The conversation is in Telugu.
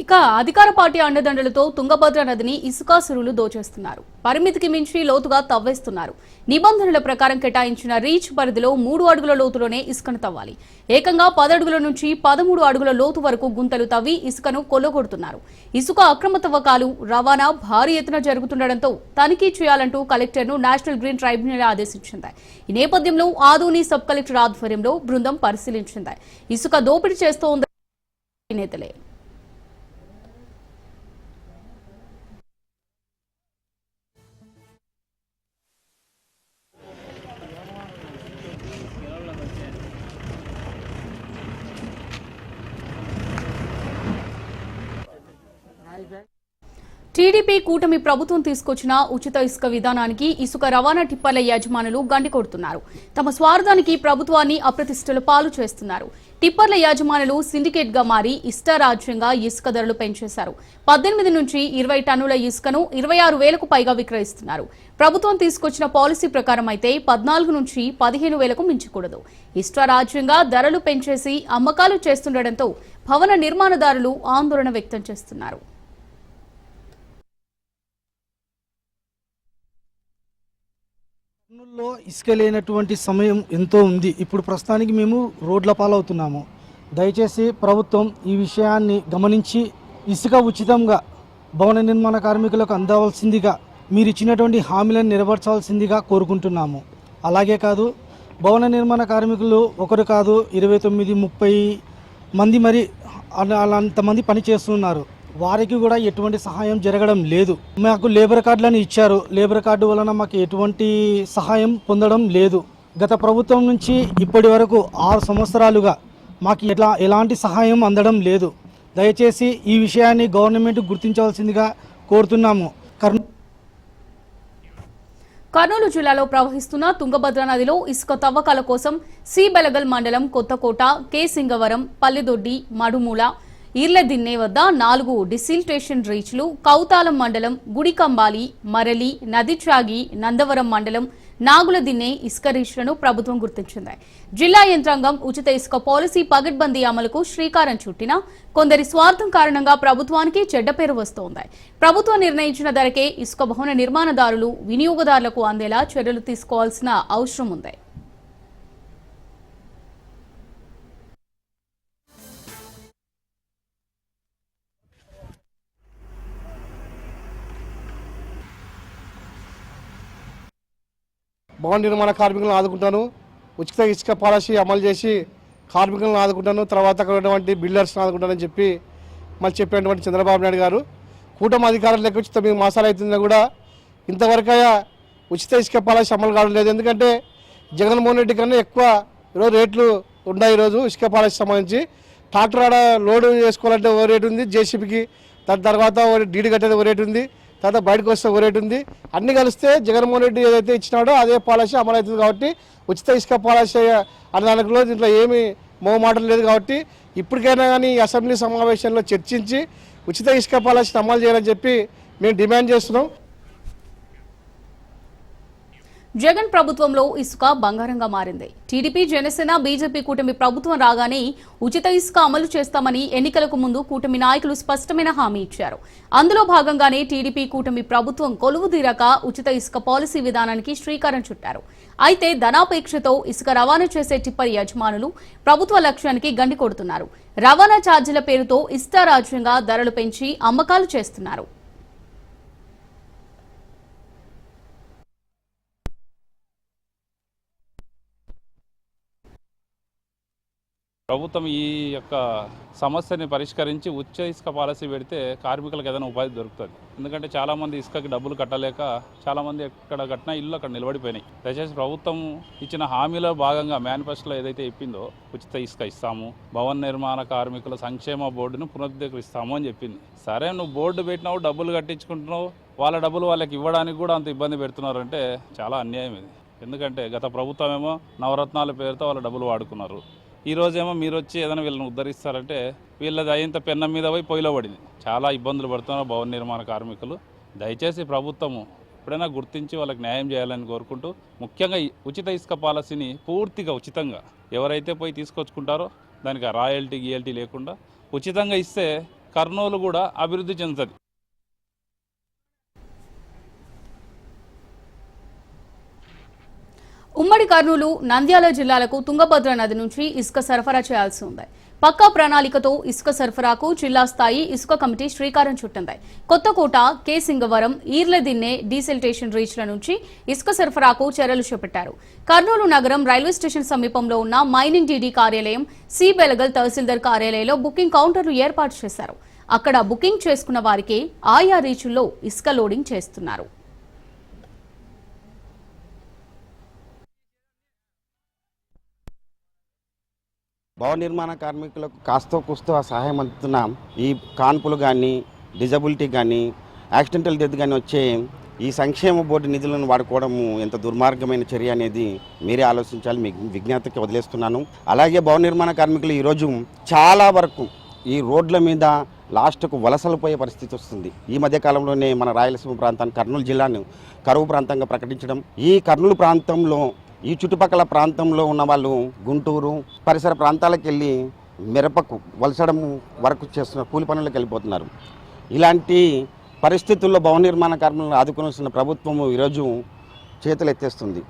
ఇక అధికార పార్టీ అండదండలతో తుంగభద్ర నదిని ఇసుకాసురులు దోచేస్తున్నారు. పరిమితికి మించి లోతుగా తవ్వేస్తున్నారు. నిబంధనల ప్రకారం కేటాయించిన రీచ్ పరిధిలో మూడు అడుగుల లోతులోనే ఇసుకను తవ్వాలి. ఏకంగా పదడుగుల నుంచి పదమూడు అడుగుల లోతు వరకు గుంతలు తవ్వి ఇసుకను కొల్లగొడుతున్నారు. ఇసుక అక్రమ తవ్వకాలు రవాణా భారీ ఎత్తున జరుగుతుండటంతో తనిఖీ చేయాలంటూ కలెక్టర్ను నేషనల్ గ్రీన్ ట్రైబ్యునల్ ఆదేశించింది. ఈ నేపథ్యంలో ఆదోని సబ్ కలెక్టర్ ఆధ్వర్యంలో బృందం పరిశీలించింది. ఇసుక దోపిడీ చేస్తోంది నేతలే. టీడీపీ కూటమి ప్రభుత్వం తీసుకొచ్చిన ఉచిత ఇసుక విధానానికి ఇసుక రవాణా టిప్పర్ల యజమానులు గండి కొడుతున్నారు. తమ స్వార్థానికి ప్రభుత్వాన్ని అప్రతిష్టల పాలు చేస్తున్నారు. టిప్పర్ల యజమానులు సిండికేట్గా మారి ఇష్టారాజ్యంగా ఇసుక ధరలు పెంచేశారు. పద్దెనిమిది నుంచి ఇరవై టన్నుల ఇసుకను ఇరవై ఆరు వేలకు పైగా విక్రయిస్తున్నారు. ప్రభుత్వం తీసుకొచ్చిన పాలసీ ప్రకారం అయితే పద్నాలుగు నుంచి పదిహేను వేలకు మించకూడదు. ఇష్టారాజ్యంగా ధరలు పెంచేసి అమ్మకాలు చేస్తుండటంతో భవన నిర్మాణదారులు ఆందోళన వ్యక్తం చేస్తున్నారు. రాష్ట్రంలో ఇసుక లేనటువంటి సమయం ఎంతో ఉంది. ఇప్పుడు ప్రస్తుతానికి మేము రోడ్ల పాలవుతున్నాము. దయచేసి ప్రభుత్వం ఈ విషయాన్ని గమనించి ఇసుక ఉచితంగా భవన నిర్మాణ కార్మికులకు అందవలసిందిగా మీరు ఇచ్చినటువంటి హామీలను నెరవేర్చాల్సిందిగా కోరుకుంటున్నాము. అలాగే కాదు భవన నిర్మాణ కార్మికులు ఒకరు కాదు ఇరవై తొమ్మిది ముప్పై మంది మరి అలా అంతమంది పని చేస్తున్నారు వారికి కూడా ఎటువంటి సహాయం జరగడం లేదు. మాకు లేబర్ కార్డులను ఇచ్చారు. లేబర్ కార్డు వలన మాకు ఎటువంటి సహాయం పొందడం లేదు. గత ప్రభుత్వం నుంచి ఇప్పటి వరకు ఆరు సంవత్సరాలుగా మాకు ఎట్లా ఎలాంటి సహాయం అందడం లేదు. దయచేసి ఈ విషయాన్ని గవర్నమెంట్ గుర్తించవలసిందిగా కోరుతున్నాము. కర్నూ కర్నూలు జిల్లాలో ప్రవహిస్తున్న తుంగభద్ర నదిలో ఇసుక తవ్వకాల కోసం సి బెలగల్ మండలం కొత్తకోట కే సింగవరం పల్లెదొడ్డి మడుమూల ఈర్లదిన్నె వద్ద నాలుగు డిసిల్టేషన్ రీచ్లు కౌతాలం మండలం గుడికంబాలి మరలి నదిచాగి నందవరం మండలం నాగుల దిన్నే ఇసుక రీచ్లను ప్రభుత్వం గుర్తించింది. జిల్లా యంత్రాంగం ఉచిత ఇసుక పాలసీ పగడ్బందీ అమలుకు శ్రీకారం చుట్టినా కొందరి స్వార్థం కారణంగా ప్రభుత్వానికి చెడ్డ పేరు వస్తోంది. ప్రభుత్వం నిర్ణయించిన ధరకే ఇసుక భవన నిర్మాణదారులు వినియోగదారులకు అందేలా చర్యలు తీసుకోవాల్సిన అవసరం ఉంది. భవన నిర్మాణ కార్మికులను ఆదుకుంటాను. ఉచిత ఇసుక పాలసీ అమలు చేసి కార్మికులను ఆదుకుంటాను. తర్వాత అక్కడ ఉన్నటువంటి బిల్డర్స్ని ఆదుకుంటానని చెప్పి మళ్ళీ చెప్పినటువంటి చంద్రబాబు నాయుడు గారు. కూటమి అధికారులు లెక్క వచ్చి తొమ్మిది మాసాలు అవుతుందా కూడా ఇంతవరకు ఉచిత ఇసుక పాలసీ అమలు కావడం లేదు. ఎందుకంటే జగన్మోహన్ రెడ్డి కన్నా ఎక్కువ ఈరోజు రేట్లు ఉన్నాయి ఈరోజు ఇసుక పాలసీ సంబంధించి. ట్రాక్టర్ ఆడ లోడ్ చేసుకోవాలంటే ఓ రేటు ఉంది. జేసీబీకి దాని తర్వాత ఓ డీడీ కట్టేది ఓ రేటు ఉంది. తర్వాత బయటకు వస్తే ఓ రేటు ఉంది. అన్ని కలిస్తే జగన్మోహన్ రెడ్డి ఏదైతే ఇచ్చినాడో అదే పాలసీ అమలు అవుతుంది కాబట్టి ఉచిత ఇసుక పాలసీ అనే దానిలో దీంట్లో ఏమీ మోమాటం లేదు కాబట్టి ఇప్పటికైనా కానీ అసెంబ్లీ సమావేశంలో చర్చించి ఉచిత ఇసుక పాలసీని అమలు చేయాలని చెప్పి మేము డిమాండ్ చేస్తున్నాం. జగన్ ప్రభుత్వంలో ఇసుక బంగారంగా మారింది. టీడీపీ జనసేన బీజేపీ కూటమి ప్రభుత్వం రాగానే ఉచిత ఇసుక అమలు చేస్తామని ఎన్నికలకు ముందు కూటమి నాయకులు స్పష్టమైన హామీ ఇచ్చారు. అందులో భాగంగానే టీడీపీ కూటమి ప్రభుత్వం కొలువు తీరక ఉచిత ఇసుక పాలసీ విధానానికి శ్రీకారం చుట్టారు. అయితే ధనాపేక్షతో ఇసుక రవాణా చేసే టిప్పర్ యజమానులు ప్రభుత్వ లక్ష్యానికి గండి కొడుతున్నారు. రవాణా ఛార్జీల పేరుతో ఇష్టారాజ్యంగా ధరలు పెంచి అమ్మకాలు చేస్తున్నారు. ప్రభుత్వం ఈ యొక్క సమస్యని పరిష్కరించి ఉచ్చ ఇసుక పాలసీ పెడితే కార్మికులకు ఏదైనా ఉపాధి దొరుకుతుంది. ఎందుకంటే చాలామంది ఇసుకకి డబ్బులు కట్టలేక చాలామంది ఎక్కడ కట్టినా ఇల్లు అక్కడ నిలబడిపోయినాయి. దయచేసి ప్రభుత్వం ఇచ్చిన హామీలో భాగంగా మేనిఫెస్టోలో ఏదైతే ఇప్పిందో ఉచిత ఇసుక ఇస్తాము భవన నిర్మాణ కార్మికుల సంక్షేమ బోర్డును పునరుద్ధరిస్తాము అని చెప్పింది. సరే నువ్వు బోర్డు పెట్టినావు డబ్బులు కట్టించుకుంటున్నావు వాళ్ళ డబ్బులు వాళ్ళకి ఇవ్వడానికి కూడా అంత ఇబ్బంది పెడుతున్నారంటే చాలా అన్యాయం ఇది. ఎందుకంటే గత ప్రభుత్వం ఏమో నవరత్నాల పేరుతో వాళ్ళ డబ్బులు వాడుకున్నారు. ఈరోజేమో మీరు వచ్చి ఏదైనా వీళ్ళని ఉద్ధరిస్తారంటే వీళ్ళది అయ్యంత పెన్నం మీద పోయి పొయ్యిలో పడింది. చాలా ఇబ్బందులు పడుతున్నారు భవన నిర్మాణ కార్మికులు. దయచేసి ప్రభుత్వము ఎప్పుడైనా గుర్తించి వాళ్ళకి న్యాయం చేయాలని కోరుకుంటూ ముఖ్యంగా ఉచిత ఇసుక పాలసీని పూర్తిగా ఉచితంగా ఎవరైతే పోయి తీసుకొచ్చుకుంటారో దానికి ఆ రాయల్టీ గియల్టీ లేకుండా ఉచితంగా ఇస్తే కర్నూలు కూడా అభివృద్ధి చెందుతుంది. ఉమ్మడి కర్నూలు నంద్యాల జిల్లాలకు తుంగభద్ర నది నుంచి ఇసుక సరఫరా చేయాల్సి ఉంది. పక్కా ప్రణాళికతో ఇసుక సరఫరాకు జిల్లా స్థాయి ఇసుక కమిటీ శ్రీకారం చుట్టింది. కొత్తకోట కె. సింగవరం ఈర్లదిన్నె డీసెల్టేషన్ రీచ్ల నుంచి ఇసుక సరఫరాకు చర్యలు చేపట్టారు. కర్నూలు నగరం రైల్వే స్టేషన్ సమీపంలో ఉన్న మైనింగ్ డీడీ కార్యాలయం సి. బెలగల్ తహసీల్దార్ కార్యాలయంలో బుకింగ్ కౌంటర్లు ఏర్పాటు చేశారు. అక్కడ బుకింగ్ చేసుకున్న వారికి ఆయా రీచుల్లో ఇసుక లోడింగ్ చేస్తున్నారు. భవన నిర్మాణ కార్మికులకు కాస్తో కూస్తో సహాయం అందుతున్న. ఈ కాన్పులు కానీ డిజబిలిటీ కానీ యాక్సిడెంటల్ డెత్ కానీ వచ్చే ఈ సంక్షేమ బోర్డు నిధులను వాడుకోవడము ఎంత దుర్మార్గమైన చర్య అనేది మీరే ఆలోచించాలి మీ విజ్ఞాతకి వదిలేస్తున్నాను. అలాగే భవన నిర్మాణ కార్మికులు ఈరోజు చాలా వరకు ఈ రోడ్ల మీద లాస్ట్కు వలసలు పోయే పరిస్థితి వస్తుంది. ఈ మధ్య కాలంలోనే మన రాయలసీమ ప్రాంతాన్ని కర్నూలు జిల్లాను కరువు ప్రాంతంగా ప్రకటించడం. ఈ కర్నూలు ప్రాంతంలో ఈ చుట్టుపక్కల ప్రాంతంలో ఉన్న వాళ్ళు గుంటూరు పరిసర ప్రాంతాలకు వెళ్ళి మిరపకు వలసడం వరకు చేస్తున్న కూలి పనులకు వెళ్ళిపోతున్నారు. ఇలాంటి పరిస్థితుల్లో భవన నిర్మాణ కార్మికులను ఆదుకోవాల్సిన ప్రభుత్వము ఈరోజు చేతులు ఎత్తేస్తుంది